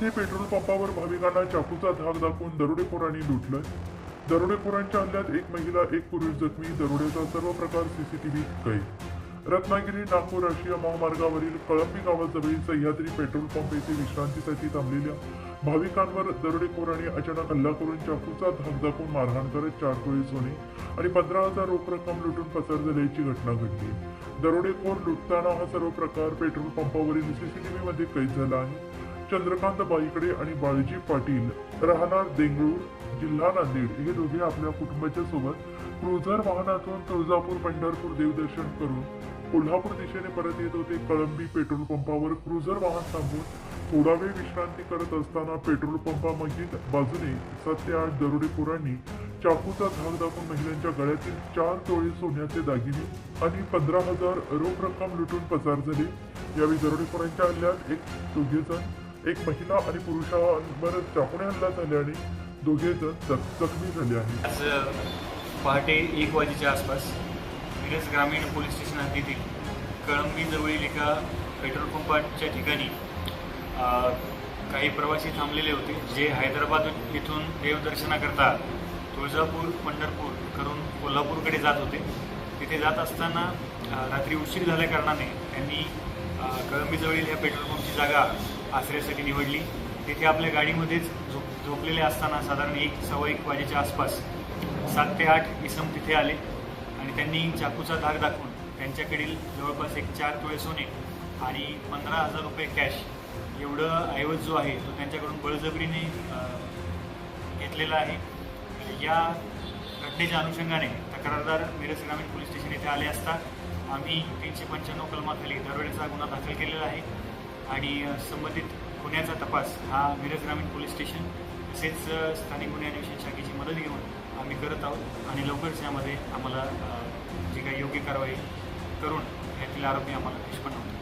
ते पेट्रोल पंपावर भाविकांना चाकूचा धाक दाखवून दरोडेखोरांनी लुटलंय. दरोडेखोरांच्या हल्ल्यात एक महिला एक पुरुष जखमी दरोड्याचा सर्व प्रकार सीसीटीव्ही कैद. रत्नागिरी नागपूर राष्ट्रीय महामार्गावरील कळंबी गावाजवळील सह्याद्री पेट्रोल पंप येथे विश्रांतीसाठी थांबलेल्या भाविकांवर दरोडेखोरांनी अचानक हल्ला करून चाकूचा धाक दाखवून मारहाण करत चार तोळे सोने आणि पंधरा हजार रोख रक्कम लुटून पसार झाल्याची घटना घडली. दरोडेखोर लुटताना हा सर्व प्रकार पेट्रोल पंपावरील सीसीटीव्ही मध्ये कैद झाला आहे. चंद्रकांत बाईकडे आणि बाळजी पाटील राहणार देंगळूर जिल्हा नांदेड. हे दोघे आपल्या कुटुंबाच्या सोबत क्रुझर वाहनातून तुळजापूर पंढरपूर देवदर्शन करून कोल्हापूर दिशेने परत येत होते. कळंबी पेट्रोल पंपावर क्रुझर वाहन थांबून थोडा वेळ विश्रांती करत असताना पेट्रोल पंपामधील बाजूने सात ते आठ दरोडेखोरांनी चाकूचा धाक दाखवून महिलांच्या गळ्यातील चार तोळे सोन्याचे दागिने आणि पंधरा हजार रोख रक्कम लुटून पसार झाले. यावेळी दरोडेखोरांच्या हल्ल्यात एक दोघे जण एक महिला आणि पुरुषांवर चाकूने हल्ला झाल्याने दोघे जण जखमी झाले आहेत. आज पहाटे एक वाजेच्या आसपास मिरज ग्रामीण पोलीस स्टेशन हद्दीतील कळंबीजवळील एका पेट्रोल पंपाच्या ठिकाणी काही प्रवासी थांबलेले होते जे हैदराबाद इथून देवदर्शनाकरता तुळजापूर पंढरपूर करून कोल्हापूरकडे जात होते. तिथे जात असताना रात्री उशीर झाल्याकारणाने त्यांनी कळंबीजवळील ह्या पेट्रोल पंपची जागा आश्रयासाठी निवडली. तिथे आपल्या गाडीमध्येच झोप झोपलेले असताना साधारण एक सव्वा एक वाजेच्या आसपास सात ते आठ इसम तिथे आले आणि त्यांनी चाकूचा धाक दाखवून त्यांच्याकडील जवळपास एक चार तोळे सोने आणि पंधरा हजार रुपये कॅश एवढं ऐवज जो आहे तो त्यांच्याकडून बळजबरीने घेतलेला आहे. या घटनेच्या अनुषंगाने तक्रारदार मिरज ग्रामीण पोलीस स्टेशन येथे आले असता आम्ही तीनशे पंच्याण्णव कलमाखाली दरोड्याचा गुन्हा दाखल केलेला आहे. आणि संबंधित गुन्ह्याचा तपास हा मिरज ग्रामीण पोलीस स्टेशन तसेच स्थानिक गुन्हे अन्वेषण शाखेची मदत घेऊन आम्ही करत आहोत आणि लवकरच यामध्ये आम्हाला जी काही योग्य कारवाई करून यातील आरोपी आम्हाला निष्पन्न होतील.